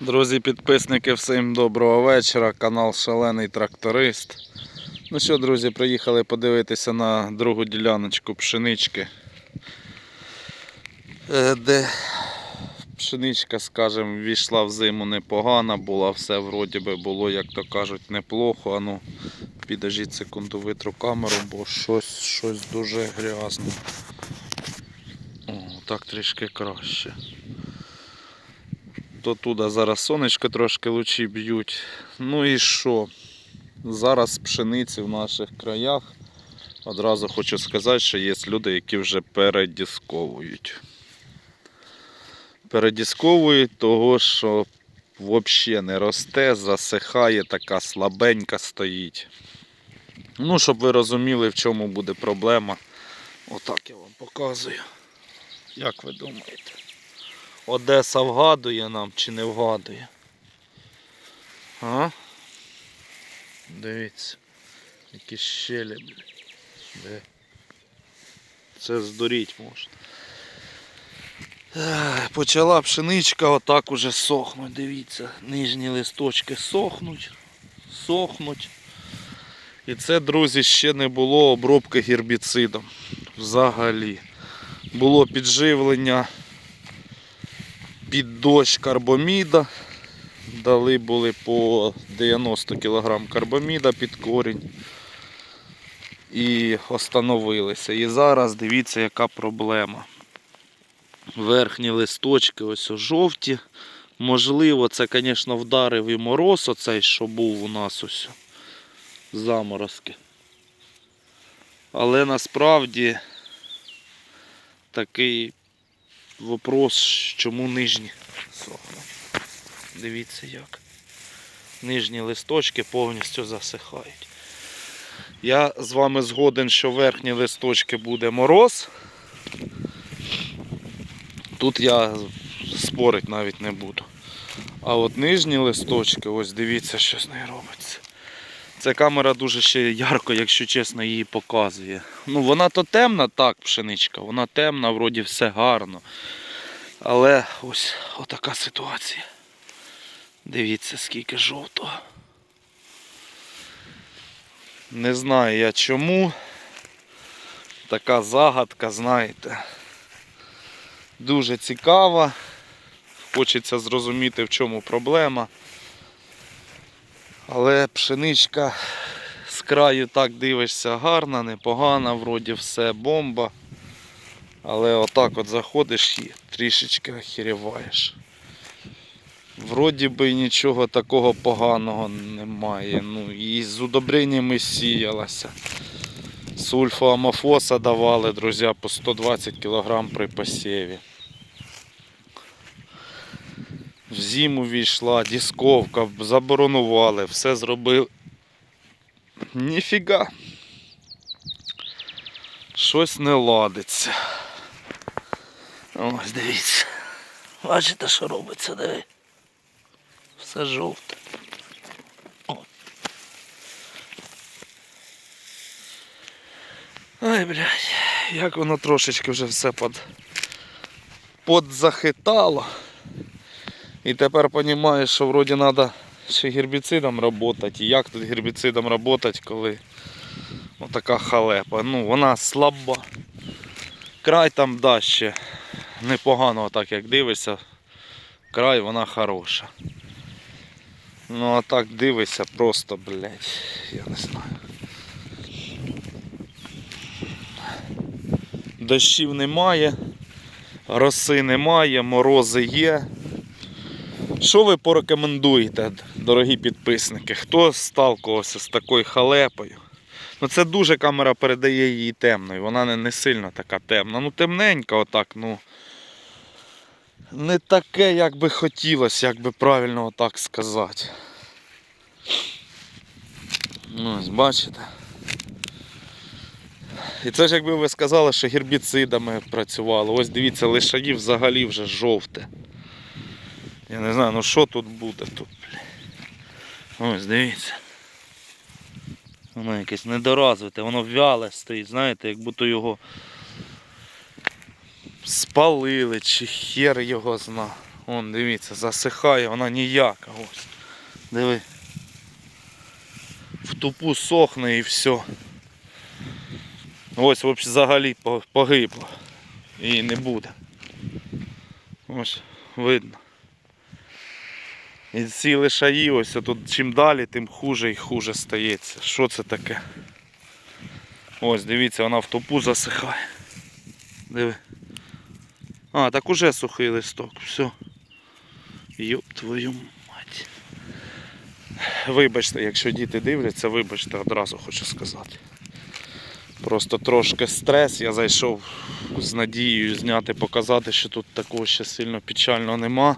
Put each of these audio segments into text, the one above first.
Друзі, підписники, всім доброго вечора. Канал Шалений Тракторист. Ну що, друзі, приїхали подивитися на другу діляночку пшенички. Е, Де пшеничка, скажімо, війшла в зиму непогана, була все вроді би було, як то кажуть, неплохо. А ну, підожіть секунду, витру камеру, бо щось, щось дуже грязно. О, так трішки краще. То туди зараз сонечко трошки лучі б'ють. Ну і що? Зараз пшениці в наших краях. Одразу хочу сказати, що є люди, які вже передісковують. Передісковують того, що взагалі не росте, засихає, така слабенька стоїть. Ну, щоб ви розуміли, в чому буде проблема. Отак я вам показую. Як ви думаєте? Одеса вгадує нам чи не вгадує? А? Дивіться. Які щелі, блядь. Це здуріть можна. Почала пшеничка отак уже сохнуть. Дивіться, нижні листочки сохнуть, сохнуть. І це, друзі, ще не було обробки гербіцидом. Взагалі. Було підживлення під дощ карбоміда. Дали були по 90 кг карбоміда під корінь. І остановилися. І зараз дивіться, яка проблема. Верхні листочки ось жовті. Можливо, це, звісно, вдарив і мороз, оцей, що був у нас ось заморозки. Але насправді такий вопрос, чому нижні сохнуть. Дивіться як. Нижні листочки повністю засихають. Я з вами згоден, що верхні листочки буде мороз. Тут я спорить навіть не буду. А от нижні листочки, ось дивіться, що з нею робиться. Ця камера дуже ще ярко, якщо чесно, її показує. Ну, вона то темна, так, пшеничка, вона темна, вроді все гарно. Але ось отака ситуація. Дивіться, скільки жовтого. Не знаю я чому. Така загадка, знаєте. Дуже цікава. Хочеться зрозуміти, в чому проблема. Але пшеничка з краю так дивишся гарна, непогана, вроді все бомба. Але отак от заходиш і трішечки охеріваєш. Вроді би нічого такого поганого немає. Ну, і з удобреннями сіялася. Сульфоамофоса давали, друзі, по 120 кг при посіві. В зиму війшла, дісковка, заборонували, все зробили. Ніфіга. Щось не ладиться. Ось дивіться. Бачите, що робиться, диви. Все жовте. Ай, блядь, як воно трошечки вже все под... подзахитало. І тепер розумієш, що вроді треба ще гербіцидом працювати. І як тут гербіцидом працювати, коли отака халепа. Ну, вона слаба. Край там да, непогано, так як дивишся. Край вона хороша. Ну а так дивишся просто, блядь, я не знаю. Дощів немає, роси немає, морози є. Що ви порекомендуєте, дорогі підписники? Хто сталкувався з такою халепою? Ну це дуже камера передає її темною, вона не, не сильно така темна. Ну темненька отак, ну. Не таке, як би хотілося, як би правильно отак сказати. Ну, ось бачите. І це ж якби ви сказали, що гербіцидами працювали. Ось дивіться, лишаї взагалі вже жовте. Я не знаю, ну що тут буде тут. Ось дивіться. Воно якесь недоразвите, воно вяле стоїть, знаєте, як будто його спалили чи хер його зна. Вон, дивіться, засихає, вона ніяка. Ось. Диви. В тупу сохне і все. Ось взагалі по- погибло. І не буде. Ось, видно. І ці лишаї, ось тут чим далі, тим хуже і хуже стається. Що це таке? Ось, дивіться, вона в топу засихає. Диви. А, так уже сухий листок, все. Йоп твою мать. Вибачте, якщо діти дивляться, вибачте, одразу хочу сказати. Просто трошки стрес, я зайшов з надією зняти, показати, що тут такого ще сильно печального нема.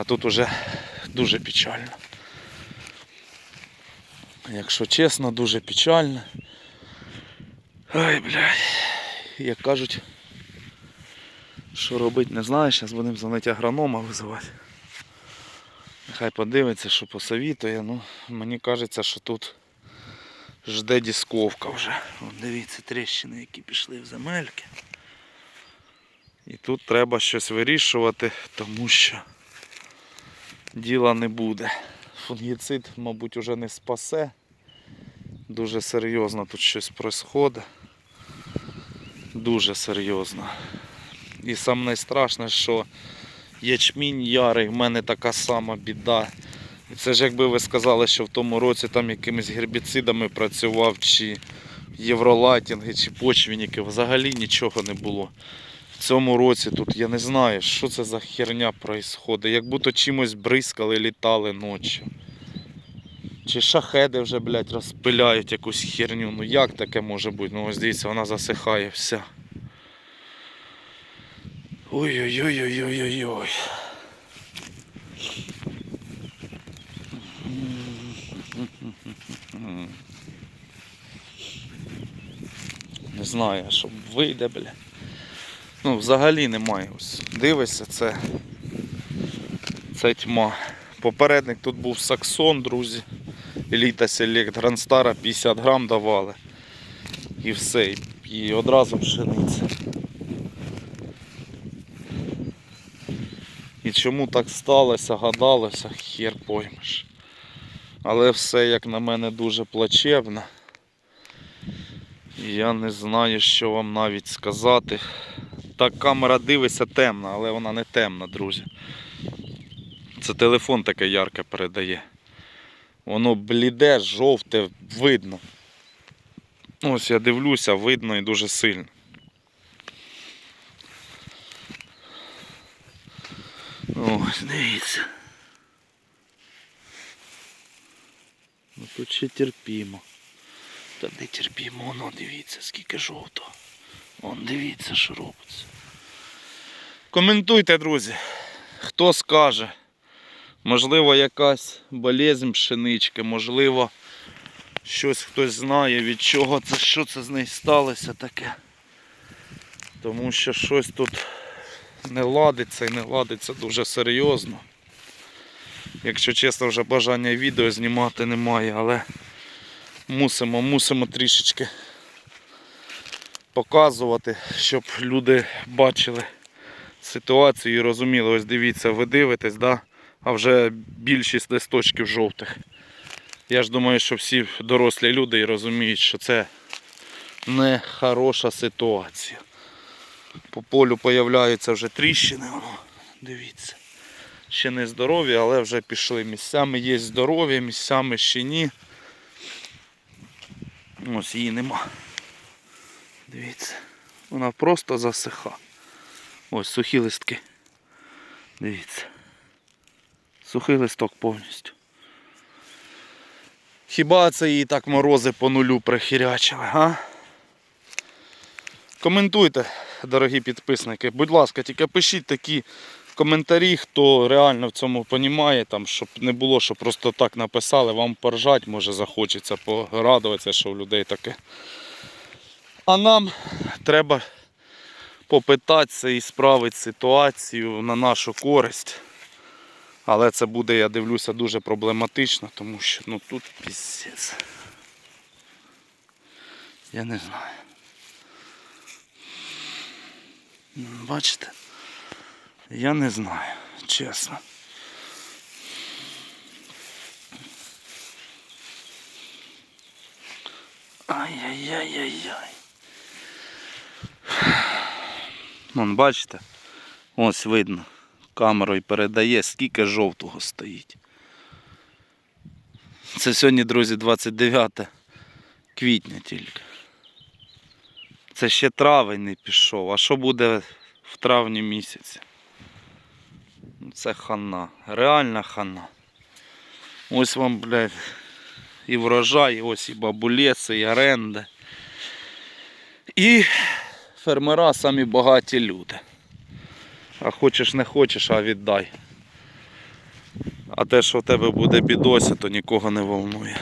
А тут уже дуже печально. Якщо чесно, дуже печально. Ай, блядь. Як кажуть, що робити не знаю, зараз будемо дзвонити агронома визивати. Нехай подивиться, що посовітує. Ну, мені кажеться, що тут жде дисковка вже. Вон, дивіться, тріщини, які пішли в земельки. І тут треба щось вирішувати, тому що діла не буде. Фунгіцид, мабуть, уже не спасе. Дуже серйозно тут щось відбувається. Дуже серйозно. І саме найстрашне, що ячмінь ярий, в мене така сама біда. І це ж якби ви сказали, що в тому році там якимись гербіцидами працював, чи євролатінги, чи почвінники, взагалі нічого не було. Цьому році тут я не знаю, що це за херня відбувається. Як будто чимось бризкали, літали ночі. Чи шахеди вже, блядь, розпиляють якусь херню. Ну як таке може бути? Ну ось дивіться, вона засихає вся. Ой-ой-ой-ой-ой-ой. Не знаю, що вийде, бля. Ну, взагалі немає. Ось. Дивишся, це. Це тьма. Попередник тут був Саксон, друзі. Еліта Селект Грандстара 50 грам давали. І все. І одразу пшениця. І чому так сталося, гадалося, хер поймеш. Але все, як на мене, дуже плачевно. Я не знаю, що вам навіть сказати. Так камера дивиться темна, але вона не темна, друзі. Це телефон таке ярке передає. Воно бліде, жовте, видно. Ось я дивлюся, видно і дуже сильно. Ось, дивіться. Ну тут ще терпімо. Та не терпімо, воно дивіться, скільки жовтого. Вон дивіться, що робиться. Коментуйте, друзі. Хто скаже. Можливо, якась болезнь пшенички, можливо, щось хтось знає, від чого це, що це з нею сталося таке. Тому що щось тут не ладиться і не ладиться дуже серйозно. Якщо чесно, вже бажання відео знімати немає, але мусимо, мусимо трішечки показувати, щоб люди бачили ситуацію і розуміли. Ось дивіться, ви дивитесь, да? а вже більшість листочків жовтих. Я ж думаю, що всі дорослі люди і розуміють, що це не хороша ситуація. По полю появляються вже тріщини, воно, дивіться. Ще не здорові, але вже пішли. Місцями є здорові, місцями ще ні. Ось її нема. Дивіться. Вона просто засиха. Ось сухі листки. Дивіться. Сухий листок повністю. Хіба це її так морози по нулю прихірячили, га? Коментуйте, дорогі підписники. Будь ласка, тільки пишіть такі коментарі, хто реально в цьому розуміє, там, щоб не було, що просто так написали, вам поржать, може захочеться порадуватися, що в людей таке. А нам треба попитатися і справити ситуацію на нашу користь. Але це буде, я дивлюся, дуже проблематично, тому що ну тут піздець. Я не знаю. Бачите? Я не знаю, чесно. Ай-яй-яй-яй-яй. Вон, бачите? Ось видно. Камерою передає, скільки жовтого стоїть. Це сьогодні, друзі, 29 квітня тільки. Це ще травень не пішов. А що буде в травні місяці? Ну, Це хана. Реальна хана. Ось вам, блядь, і врожай, ось і бабулеси, і оренда. І фермера самі багаті люди. А хочеш не хочеш, а віддай. А те, що в тебе буде бідося, то нікого не волнує.